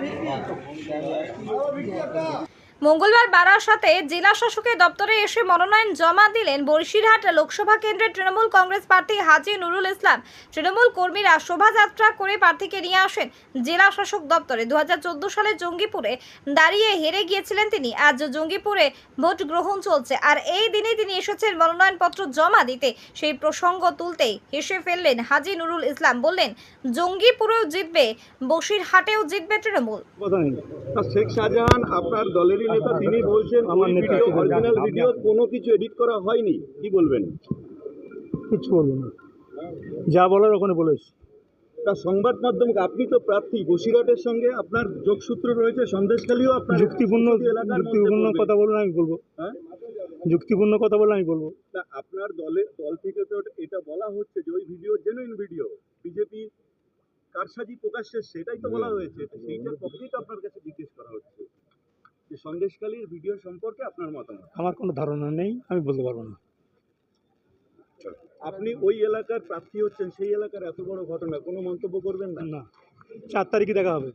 Vitor. Fala, মঙ্গলবার বারাসাতে জেলা শাসকের দপ্তরে এসে মনোনয়ন জমা দিলেন বরিশিরহাট লোকসভা কেন্দ্রের তৃণমূল কংগ্রেস প্রার্থী হাজি নুরুল ইসলাম। তৃণমূল কর্মীরা শোভাযাত্রা করে প্রার্থীকে নিয়ে আসেন জেলা শাসক দপ্তরে। দুহাজার চোদ্দ সালে জঙ্গিপুরে দাঁড়িয়ে হেরে গিয়েছিলেন তিনি। আজ জঙ্গিপুরে ভোট গ্রহণ চলছে। আর এই দিনে তিনি এসেছেন মনোনয়নপত্র জমা দিতে। সেই প্রসঙ্গ তুলতেই হেসে ফেললেন হাজি নুরুল ইসলাম। বললেন, জঙ্গিপুরেও জিতবে, বসিরহাটেও জিতবে তৃণমূল। শেখ শাহজাহান আপনার দলেরই নেতা তিনি বলছেন আমার নেতা অরিজিনাল ভিডিও কোনো কিছু এডিট করা হয়নি? কি বলবেন? কিচ্ছু বলব না। যা বলার ওখানে বলেছি তা সংবাদ মাধ্যমকে আপনি তো প্রার্থী বসিরহাটের সঙ্গে আপনার যোগসূত্র রয়েছে সন্দেশখালীও আপনার যুক্তিপূর্ণ যুক্তিপূর্ণ কথা বললে আমি বলব। হ্যাঁ? যুক্তিপূর্ণ কথা বলে আমি বলব। তা আপনার দলে দল থেকে তো এটা বলা হচ্ছে যে ওই ভিডিও জেনুইন ভিডিও বিজেপি কারসাজি প্রকাশ্যে সেটাই তো বলা হয়েছে। সেইটার পক্ষেই তো আপনার কাছে জিজ্ঞেস সন্দেশখালীর ভিডিও সম্পর্কে আপনার মতামত? আমার কোনো ধারণা নেই আমি বলতে পারব না। আপনি ওই এলাকার প্রার্থী হচ্ছেন সেই এলাকার এত বড় ঘটনা কোনো মন্তব্য করবেন না? না। চার তারিখে দেখা হবে।